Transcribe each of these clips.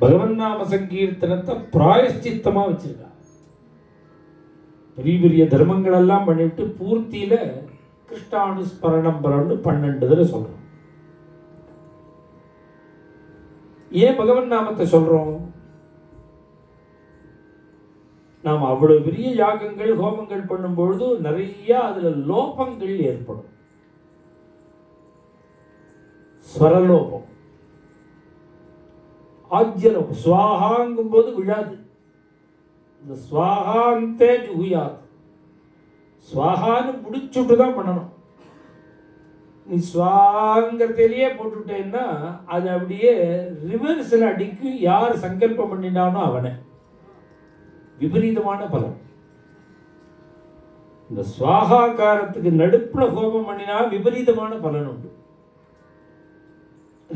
பகவன் நாம சங்கீர்த்தனத்தை பிராயஷ்சித்தமா வச்சிருக்கா. பெரிய பெரிய தர்மங்கள் எல்லாம் பண்ணிவிட்டு பூர்த்தியில கிருஷ்ணானுஸ்மரணம் பரன்னு பன்னெண்டு தடவை சொல்றோம். ஏன் பகவன் நாமத்தை சொல்றோம்? நாம் அவ்வளவு பெரிய யாகங்கள் ஹோமங்கள் பண்ணும்பொழுது நிறைய அதுல லோபங்கள் ஏற்படும். ஸ்வரலோபம் ஆஜ்யலோபம் சுவாகாங்கும் போது விழாது. இந்த ஸ்வாகாந்தே ஜுகுயாது ஸ்வாகான்னு முடிச்சுட்டு தான் பண்ணணும். நீ ஸ்வாங்கிறதுலயே போட்டுட்டேன்னா அது அப்படியே ரிவர்ஸில் அடிக்கும் யார் சங்கல்பம் பண்ணினானோ அவனை. விபரீதமான பலன். இந்த சுவாகாக்காரத்துக்கு நடுப்புல ஹோமம் பண்ணினா விபரீதமான பலன் உண்டு.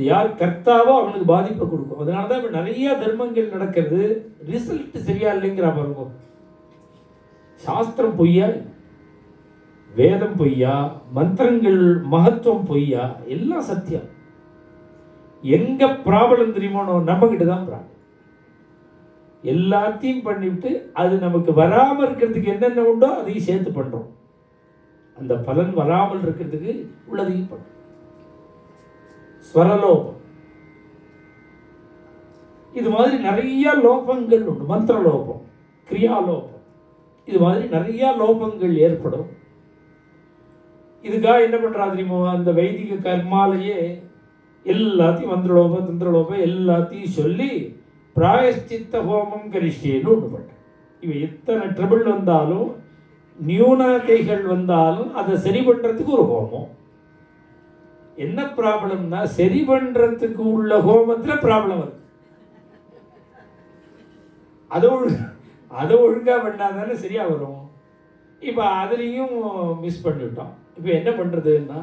அது யார் கர்த்தாவோ அவனுக்கு பாதிப்பை கொடுக்கும். அதனால தான் இப்போ நிறைய தர்மங்கள் நடக்கிறது. ரிசல்ட் சரியா இல்லைங்கிற பாருங்க. சாஸ்திரம் பொய்யா? வேதம் பொய்யா? மந்திரங்கள் மகத்துவம் பொய்யா? எல்லாம் சத்தியம். எங்க ப்ராப்ளம் தெரியுமோ நம்மகிட்ட தான் ப்ராப்ளம் எல்லாத்தையும் பண்ணிவிட்டு அது நமக்கு வராமல் இருக்கிறதுக்கு என்னென்ன உண்டோ அதையும் சேர்த்து பண்ணுறோம் அந்த பலன் வராமல் இருக்கிறதுக்கு உள்ளதையும் பண்ணுறோம் ஸ்வரலோபம் இது மாதிரி நிறைய லோபங்கள் உண்டு. மந்திர லோபம் கிரியாலோபம் இது மாதிரி நிறைய லோபங்கள் ஏற்படும். இதுக்காக என்ன பண்ணுறா தெரியுமோ? அந்த வைதிக கர்மாலேயே எல்லாத்தையும் மந்திரலோபம் தந்திரலோபம் எல்லாத்தையும் சொல்லி பிராயஷ்சித்த ஹோமம் கரிஷ்டேன்னு ஒன்று பண்றேன் இவன் எத்தனை ட்ரபிள் வந்தாலும் நியூனதைகள் வந்தாலும் அதை சரி பண்ணுறதுக்கு ஒரு ஹோமம். என்ன ப்ராப்ளம்னா சரி பண்ணுறதுக்கு உள்ள ஹோமத்தில் ப்ராப்ளம் வருது. அதை ஒழுங்கா அதை ஒழுங்காக பண்ணால் தானே சரியாக வரும். இப்போ அதுலேயும் மிஸ் பண்ணிவிட்டோம் இப்போ என்ன பண்ணுறதுன்னா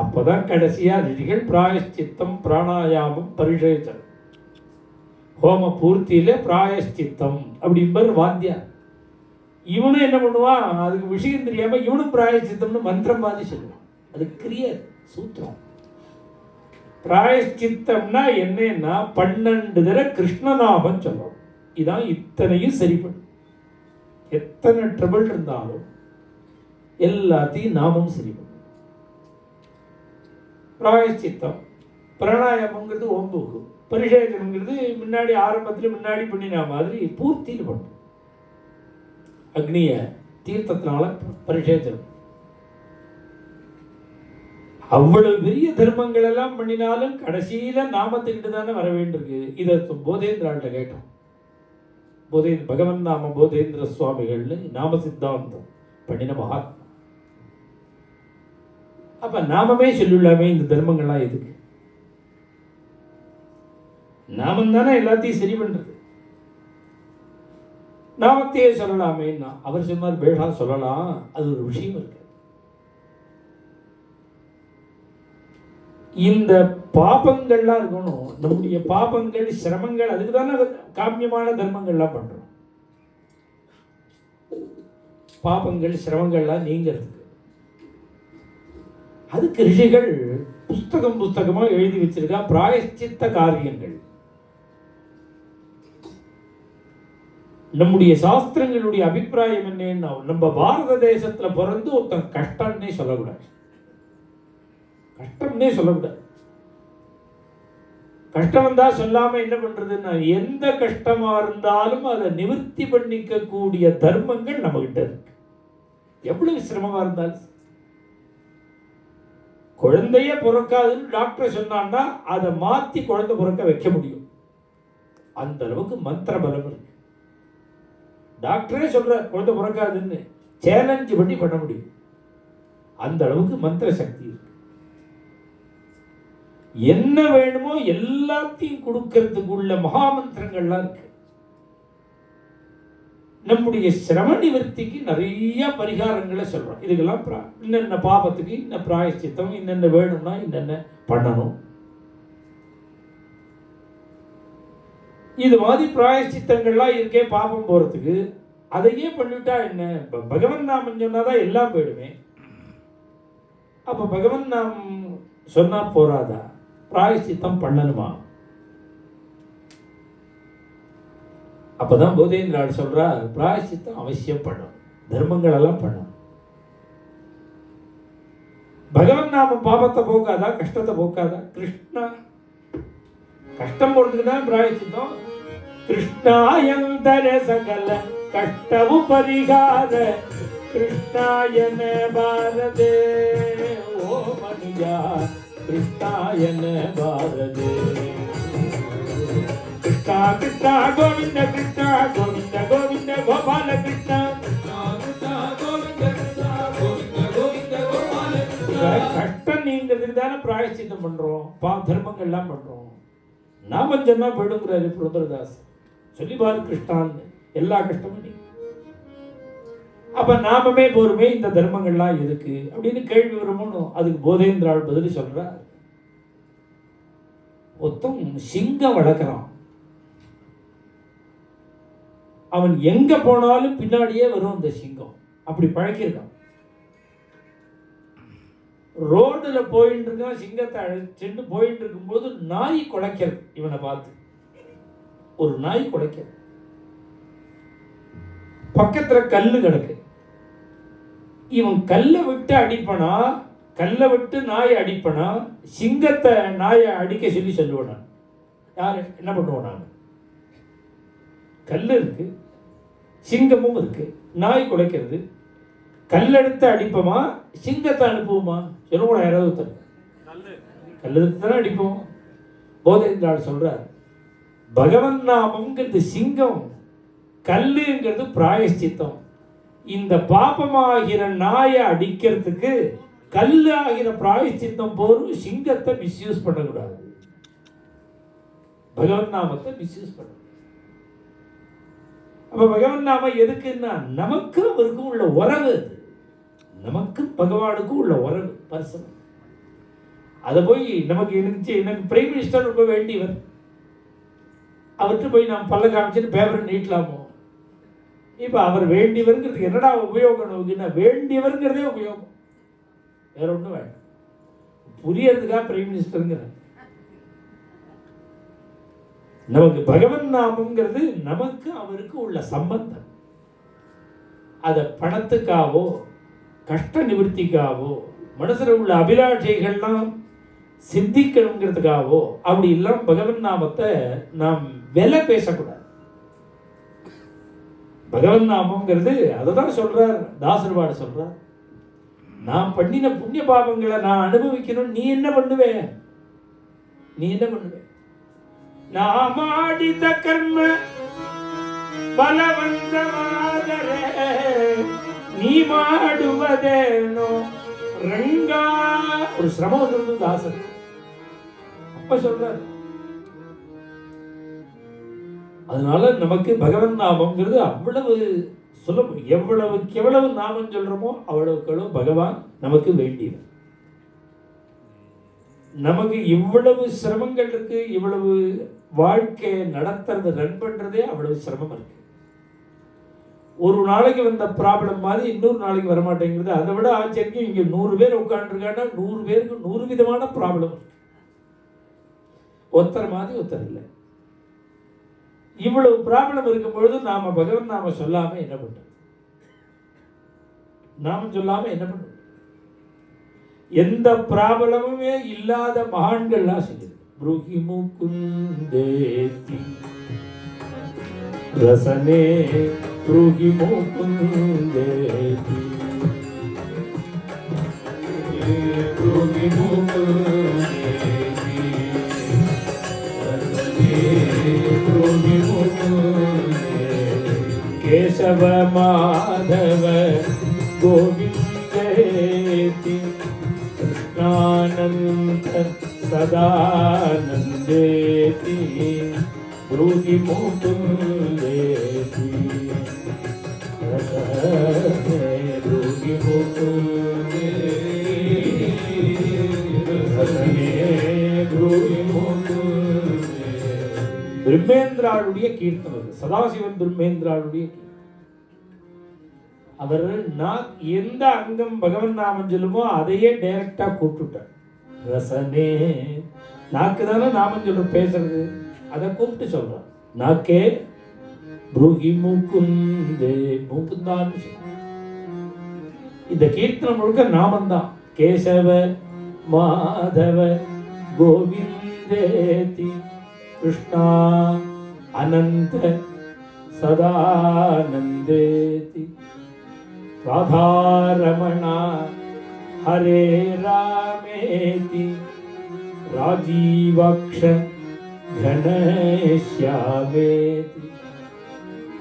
அப்போ தான் கடைசியாக ரிதிகள் பிராயஷ்சித்தம் பிராணாயாமம் பரிஷேச்சம் ஹோம பூர்த்தியில் பிராயஷ்சித்தம் அப்படிம்பர் வாத்தியார். இவனும் என்ன பண்ணுவான் அதுக்கு விஷயம் தெரியாமல் இவனும் பிராயஷ்சித்தம்னு மந்திரம் மாதிரி சொல்லுவான். அது கிரியாது சூத்திரம். பிராயஷ்சித்தம்னா என்னன்னா பன்னெண்டு தடவை கிருஷ்ணநாமம் சொல்லணும். இதான் இத்தனையும் சரி பண்ணும் எத்தனை ட்ரபிள் இருந்தாலும் எல்லாத்தையும் நாமும் சரி பண்ணும் பிராயஷ்சித்தம் பிராணாயாமங்கிறது ஓம்புக்கு பரிசேகனங்கிறது முன்னாடி ஆரம்பத்தில் முன்னாடி பண்ணின மாதிரி பூர்த்தியில் பண்ணும் அக்னியை தீர்த்தத்தினால பரிசேச்சனம் அவ்வளவு பெரிய தர்மங்கள் எல்லாம் பண்ணினாலும் கடைசியில நாமத்துக்கிட்டு தானே வர வேண்டியிருக்கு. இதை போதேந்திராள்கிட்ட கேட்டோம். போதே பகவன் நாம போதேந்திர சுவாமிகள்னு நாம சித்தாந்தம் பண்ணின மகாத்மா. அப்ப நாமமே சொல்லிடலாமே இந்த தர்மங்கள்லாம் எதுக்கு? நாமம் தானே எல்லாத்தையும் சரி பண்றது. நாமத்தையே சொல்லலாமே அவர் சொன்னார் பேஷா சொல்லலாம். அது ஒரு விஷயம் இருக்கு. இந்த பாபங்கள்லாம் இருக்கணும். நம்முடைய பாபங்கள் சிரமங்கள் அதுக்கு தானே காமியமான தர்மங்கள்லாம் பண்ணுறோம் பாபங்கள் சிரமங்கள்லாம் நீங்கிறதுக்கு. அதுக்கு ரிஷிகள் புஸ்தகம் புஸ்தகமாக எழுதி வச்சிருக்கா பிராயஷ்சித்த காரியங்கள். நம்முடைய சாஸ்திரங்களுடைய அபிப்பிராயம் என்னன்னா நம்ம பாரத தேசத்துல பிறந்து ஒருத்தன் கஷ்டம்னே சொல்லக்கூடாது. கஷ்டம்னே சொல்லக்கூடாது கஷ்டம் வந்தால் சொல்லாமல் என்ன பண்ணுறதுன்னா எந்த கஷ்டமாக இருந்தாலும் அதை நிவர்த்தி பண்ணிக்கக்கூடிய தர்மங்கள் நம்மகிட்ட இருக்கு. எவ்வளவு சிரமமாக இருந்தாலும். குழந்தைய பிறக்காதுன்னு டாக்டர் சொன்னான்னா அதை மாற்றி குழந்தை பிறக்க வைக்க முடியும். அந்த அளவுக்கு மந்திர பலம் இருக்கு. டாக்டரே சொல்கிற குழந்தை பிறக்காதுன்னு சேலஞ்சு பண்ணி பண்ண முடியும். அந்த அளவுக்கு மந்திர சக்தி இருக்கு. என்ன வேணுமோ எல்லாத்தையும் கொடுக்கறதுக்கு உள்ள மகாமந்திரங்கள்லாம் இருக்கு. நம்முடைய சிரம நிவர்த்திக்கு நிறைய பரிகாரங்களை சொல்றோம். இதுக்கெல்லாம் பிரா- இன்னென்ன பாபத்துக்கு இன்ன பிராயச்சித்தம் இன்னென்ன வேணும்னா இன்னென்ன பண்ணணும். இது மாதிரி பிராயச்சித்தங்கள்லாம் இருக்கே பாபம் போறதுக்கு. அதையே பண்ணிவிட்டா என்ன? பகவன் நாமம் சொன்னாதான் எல்லாம் போயிடுமே. அப்ப பகவன் நாம் சொன்னா போறாதா? பிராயசித்தம் பண்ணணுமா? அப்பதான் போதேந்திராள் சொல்றார் பிராயசித்தம் அவசியம் பண்ணும். தர்மங்கள் எல்லாம் பண்ணும். பகவான் நாம பாபத்தை போக்காதா கஷ்டத்தை போக்காதா? கிருஷ்ணா. கஷ்டம் போடுறதுக்குதான் பிராயசித்தம். கிருஷ்ணாயந்தர சகல கஷ்டவு பரிகார. கிருஷ்ணாயன பாரதே ஓ மணியா. கிருஷ்ணாயன பாரதே? கிருஷ்ணா கிருஷ்ணா கோவிந்த கிருஷ்ணா கோவிந்த கோவிந்த கோபால கிருஷ்ணா கட்டம் நீங்கிறதுக்கு தானே பிராயச்சித்தம் பண்றோம். பா தர்மங்கள்லாம் பண்றோம். நாம சொன்னா போயிடுங்கிறாரு புரந்தரதாஸ் சொல்லி பாரு கிருஷ்ணான்னு. எல்லா கஷ்டமும் நீங்க அப்போ நாமமே போருமே இந்த தர்மங்கள்லாம் எதுக்கு? அப்படின்னு கேள்வி வருமோன்னு அதுக்கு போதேந்திராள் பதில் சொல்கிறார் ஒத்தம் சிங்கம் வளர்க்குறான் அவன் எங்க போனாலும் பின்னாடியே வரும் அந்த சிங்கம். அப்படி பழக்கியிருக்கான். ரோடுல போயிட்டு இருக்கான் சிங்கத்தை அழைச்சிட்டு போயிட்டு இருக்கும்போது நாய் குலைக்கிறது இவனை பார்த்து. ஒரு நாய் குலைக்கிறது. பக்கத்துல கல்லு கிடக்கு. இவன் கல்லை விட்டு அடிப்பனா? கல்லை விட்டு நாயை அடிப்பனா? சிங்கத்தை நாயை அடிக்க சொல்லி சொல்லுவேன்? நான் யார்? என்ன பண்ணுவோம் நாங்கள் கல் இருக்கு. சிங்கமும் இருக்கு. நாய் குலைக்கிறது. கல்லெடுத்து அடிப்போமா? சிங்கத்தை அனுப்புவோமா? சொல்லுவோம் யாராவது ஒருத்தர். கல்லெடுத்து தானே அடிப்போம். போதேந்திராள் சொல்றார் பகவன் நாமம்ங்கிறது சிங்கம். கல்லுங்கிறது பிராயஷ்சித்தம் இந்த பாபமாகிற நாயை அடிக்கிறதுக்கு கல் ஆகிற பிராயச்சித்தம் போரும் சிங்கத்தை மிஸ்யூஸ் பண்ணக்கூடாது. பகவன் நாமத்தை மிஸ்யூஸ் பண்ண அப்ப பகவன் நாம எதுக்குன்னா நமக்கு அவருக்கும் உள்ள உறவு அது. நமக்கும் பகவானுக்கும் உள்ள உறவு பர்சனல் அதை போய் நமக்கு எனக்கு எனக்கு பிரைம் மினிஸ்டர் ரொம்ப வேண்டியவர். அவர்கிட்ட போய் நாம் பல்ல காமிச்சிட்டு பேப்பர் நீட்டலாமோ? இப்போ அவர் வேண்டியவருங்கிறதுக்கு என்னடா உபயோகம் நமக்குன்னா வேண்டியவருங்கிறதே உபயோகம். வேற ஒன்றும் வேண்டாம். புரியறதுக்காக பிரைம் மினிஸ்டருங்கிற நமக்கு பகவன் நாமங்கிறது நமக்கு அவருக்கு உள்ள சம்பந்தம். அதை பணத்துக்காவோ கஷ்ட நிவர்த்திக்காவோ மனசில் உள்ள அபிலாஷைகள்லாம் சிந்திக்கணுங்கிறதுக்காவோ அப்படி எல்லாம் பகவன் நாமத்தை நாம் விலை பேசக்கூடாது. பகவன் நாமம்ங்கிறது அதை தான் சொல்கிறார் தாசர்வாடு சொல்கிறார் நான் பண்ணின புண்ணிய பாபங்களை நான் அனுபவிக்கணும் நீ என்ன பண்ணுவேன் நீ என்ன பண்ணுவேன் நாம் ஆடித கர்ம பலவந்தமாதரே நீ மாடுவதேனோ? ரங்கா ஒரு சிரமம் வந்துருந்தது தாசர். அப்ப சொல்றாரு அதனால நமக்கு பகவன் நாமங்கிறது அவ்வளவு சுலபம் எவ்வளவுக்கு எவ்வளவு நாமம் சொல்கிறோமோ அவ்வளவுக்கு பகவான் நமக்கு வேண்டியது நமக்கு இவ்வளவு சிரமங்கள் இருக்கு இவ்வளவு வாழ்க்கையை நடத்துறது ரன் பண்ணுறதே அவ்வளவு சிரமம் இருக்கு. ஒரு நாளைக்கு வந்த ப்ராப்ளம் மாதிரி இன்னொரு நாளைக்கு வரமாட்டேங்கிறது அதை விட ஆச்சரியம் இங்கே நூறு பேர் உட்காந்துருக்காங்கன்னா நூறு பேருக்கு நூறு விதமான ப்ராப்ளம் இருக்கு. ஒருத்தர் மாதிரி ஒருத்தர் இல்லை. இவ்வளவு ப்ராப்ளம் இருக்கும் பொழுது நாம பகவன் நாம சொல்லாம என்ன பண்றது? நாம சொல்லாம என்ன பண்றது? எந்த ப்ராப்ளமுமே இல்லாத மகான்கள்லாம் செய்யுது. புருகி முகுந்தேதி ரசனே புருகி முகுந்தேதி புருகி முகுந்தேதி ಕೇಶವ ಮಾಧವ ಗೋವಿಂದೇತಿ ಕೃಷ್ಣಾನಂದ ಸದಾನಂದೇತಿ ಬ್ರೂಹಿ ಮುಕುಂದೇತಿ ಬ್ರೂಹಿ ಬ್ರೂಹಿ பிரம்மேந்திராளுடைய கீர்த்தனம் அது சதாசிவன் பிரம்மேந்திராளுடைய கீர்த்தனம் அவர் நான் எந்த அங்கம் பகவன் நாமம் சொல்லுமோ அதையே டைரக்டா கூப்பிட்டுட்டார். ரசனே நாக்கு தானே நாமம் சொல்ற பேசுறது? அதை கூப்பிட்டு சொல்கிறான் நாக்கே புருகி மூக்குந்தே மூக்குந்தான்னு இந்த கீர்த்தனம் முழுக்க நாமந்தான் கேசவ மாதவ கோவிந்தேதி கிருஷ்ணா அனந்த சதானந்தேதி ರಾಧಾರಮಣ, ಹರೇ ರಾಮೇತಿ, ರಾಜೀವಕ್ಷ ಘನಶ್ಯಾಮೇತಿ,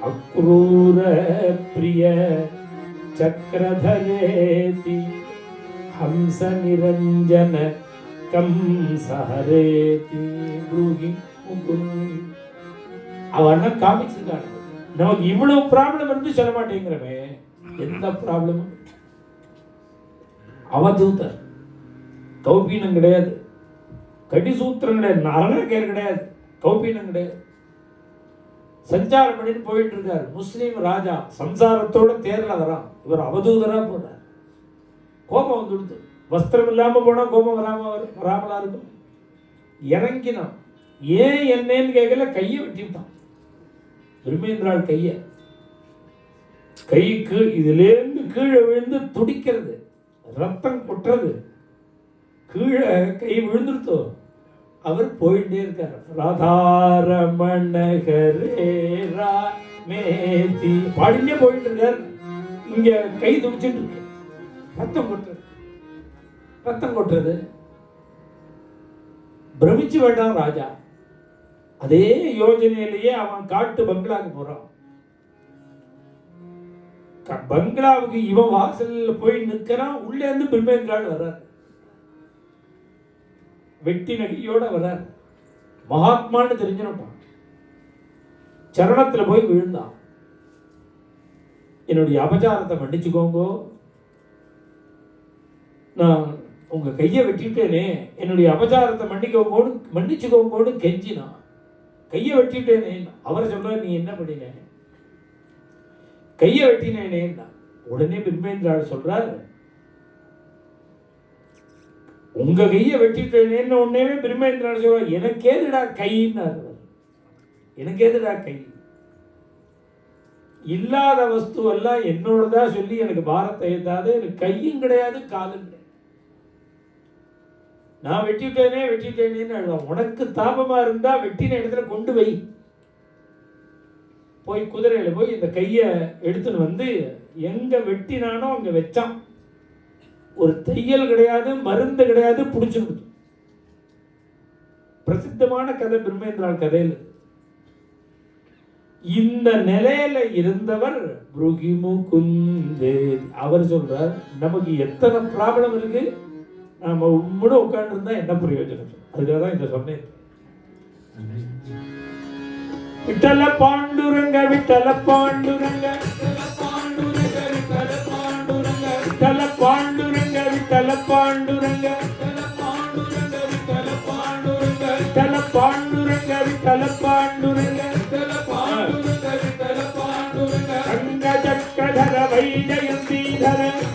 ಅಕ್ರೂರ ಪ್ರಿಯ ಚಕ್ರಧರೇತಿ, ಹಂಸ ನಿರಂಜನ ಕಂಸಹರೇತಿ ಬ್ರೂಹಿ ಮುಕುಂದಿ. ಅವನ್ನ ಕಾಮಿಸಿದ್ದಾನೆ ನಮಗೆ ಇವ್ಳು ಪ್ರಾಬ್ಲಮ್ ಇರೋದು ಚಲಮಾಟೇಂಗ್ರಮೇ எந்த ப்ராப்ளமும் அவதூதர் கௌபீனம் கிடையாது. கடிசூத்திரம் கிடையாது. நரணகேர் கிடையாது. கௌபீனம் கிடையாது. சஞ்சாரம் பண்ணிட்டு போயிட்டு இருக்கார். முஸ்லீம் ராஜா சம்சாரத்தோட தேர்ல வரான் இவர் அவதூதரா போனார். கோபம் வந்துடுது. வஸ்திரம் இல்லாமல் போனால் கோபம் வராம வரும் வராமலா இருக்கும்? இறங்கினான். ஏன் என்னன்னு கேட்கல? கையை வெட்டிவிட்டான் பிரம்மேந்திரால் கையை. கை கீழ் இதிலேருந்து கீழே விழுந்து துடிக்கிறது. ரத்தம் கொட்டுறது. கீழே கை விழுந்துருத்தோ? அவர் போயிட்டே இருக்கார். ராதாரமணகரே ராமேதி பாடிட்டே போயிட்டு இருக்கார். இங்க கை துடிச்சிட்டு இருக்கு. ரத்தம் கொட்டுறது. ரத்தம் கொட்டுறது. பிரமிச்சு வேண்டாம் ராஜா. அதே யோஜனையிலேயே அவன் காட்டு பங்களாக்கு போறான். பங்களாவுக்கு இவன் வாசல்ல போய் நிற்கிறான் உள்ளே இருந்து பிரம்மேந்திராள் வர்றார். வெட்டி நடிகையோட வர்றார். மகாத்மான்னு தெரிஞ்சிருப்பான் சரணத்தில் போய் விழுந்தான் என்னுடைய அபச்சாரத்தை மன்னிச்சுக்கோங்கோ. நான் உங்க கையை வெட்டிட்டேனே என்னுடைய அபச்சாரத்தை மன்னிக்கோங்கோடு மன்னிச்சுக்கோங்கோடு கெஞ்சினான் கையை வெட்டிட்டேனே அவரை சொல்றார் நீ என்ன பண்ணினேன் கையை வெட்டினேனே உடனே பிரம்மேந்திராள் சொல்றார் உங்க கையை வெட்டிட்டேனேன்னு உடனே பிரம்மேந்திராள் சொல்றார் எனக்கு ஏதுடா கைன்னு எனக்கு ஏதுடா கை? இல்லாத வஸ்துவெல்லாம் என்னோடதா சொல்லி எனக்கு பாரத்தை ஏத்தாது. எனக்கு கையும் கிடையாது காலும் கிடையாது. நான் வெட்டிட்டேனே வெட்டிட்டேனேன்னு உனக்கு தாபமா இருந்தா வெட்டின இடத்துல கொண்டு வை. போய் குதிரையில் போய் இந்த கையை எடுத்துன்னு வந்து எங்கே வெட்டினானோ அங்கே வச்சான். ஒரு தையல் கிடையாது மருந்து கிடையாது புடிச்சு பிரசித்தமான கதை பிரம்மேந்திரால் கதையில். இந்த நிலையில இருந்தவர் புருகிமு குந்தே அவர் சொல்றார் நமக்கு எத்தனை ப்ராப்ளம் இருக்கு? நம்ம உம்முட உட்காந்துருந்தா என்ன பிரயோஜனம்? அதுக்காக தான் இந்த சொன்னேன். விட்டல பாண்டுரங்க விட்டல பாண்டுரங்க. விட்டல பாண்டுரங்க விட்டல பாண்டுரங்க. விட்டல பாண்டுரங்க விட்டல பாண்டுரங்க. அங்க சக்கரதர வைஜயந்தீதர.